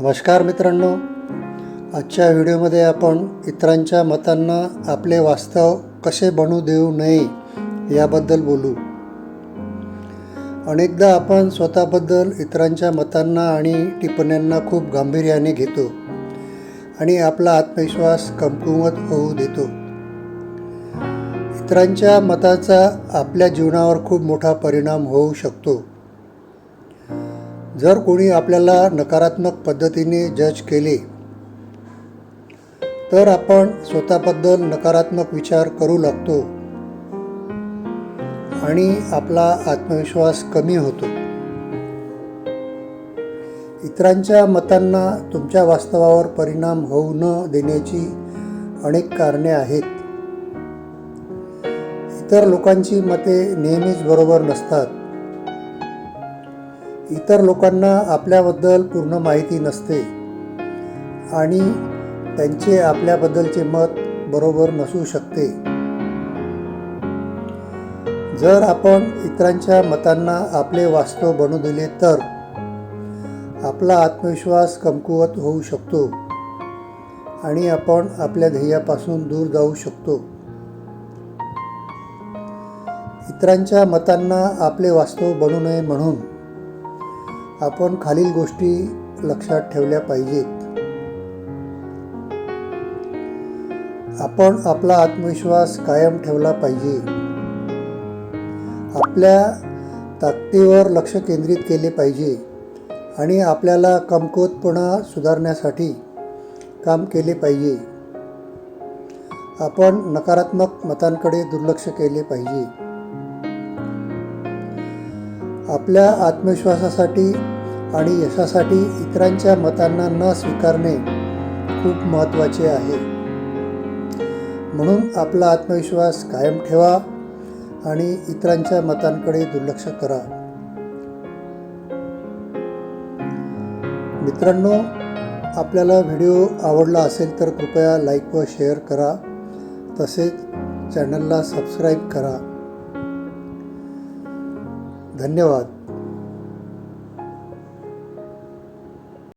नमस्कार मित्रांनो. आजच्या व्हिडिओमध्ये आपण इतरांच्या मतांना आपले वास्तव कसे बनू देऊ नये याबद्दल बोलू. अनेकदा आपण स्वतःबद्दल इतरांच्या मतांना आणि टिप्पण्यांना खूप गांभीर्याने घेतो आणि आपला आत्मविश्वास कमकुवत होऊ देतो. इतरांच्या मताचा आपल्या जीवनावर खूप मोठा परिणाम होऊ शकतो. जर कोणी आपल्याला नकारात्मक पद्धतीने जज केले तर आपण स्वतःबद्दल नकारात्मक विचार करू लागतो आणि आपला आत्मविश्वास कमी होतो. इतरांच्या मतांना तुमच्या वास्तवावर परिणाम होऊ न देण्याची अनेक कारणे आहेत. इतर लोकांची मते नेहमीच बरोबर नसतात. इतर लोकांना आपल्याबद्दल पूर्ण माहिती नसते. आणि त्यांचे आपल्याबद्दलचे मत बरोबर नसू शकते. जर आपण इतरांच्या मतांना आपले वास्तव बनू दिले तर आपला आत्मविश्वास कमकुवत होऊ शकतो. आणि आपण आपल्या ध्येयापासून दूर जाऊ शकतो. इतरांच्या मतांना आपले वास्तव बनू नये म्हणून आपण खालील गोष्टी लक्षात ठेवल्या पाहिजेत. आपण आपला आत्मविश्वास कायम ठेवला पाहिजे. आपल्या ताकदीवर लक्ष केंद्रित केले पाहिजे आणि आपल्याला कमकुवतपणा सुधारण्यासाठी काम केले पाहिजे. आपण नकारात्मक मतांकडे दुर्लक्ष केले पाहिजे. आपल्या आत्मविश्वासासाठी आणि यशासाठी इतरांच्या मतांना न स्वीकारणे खूप महत्त्वाचे आहे. म्हणून आपला आत्मविश्वास कायम ठेवा आणि इतरांच्या मतांकडे दुर्लक्ष करा. मित्रांनो आपल्याला व्हिडिओ आवडला असेल तर कृपया लाईक व शेअर करा. तसेच चॅनलला सबस्क्राईब करा. धन्यवाद.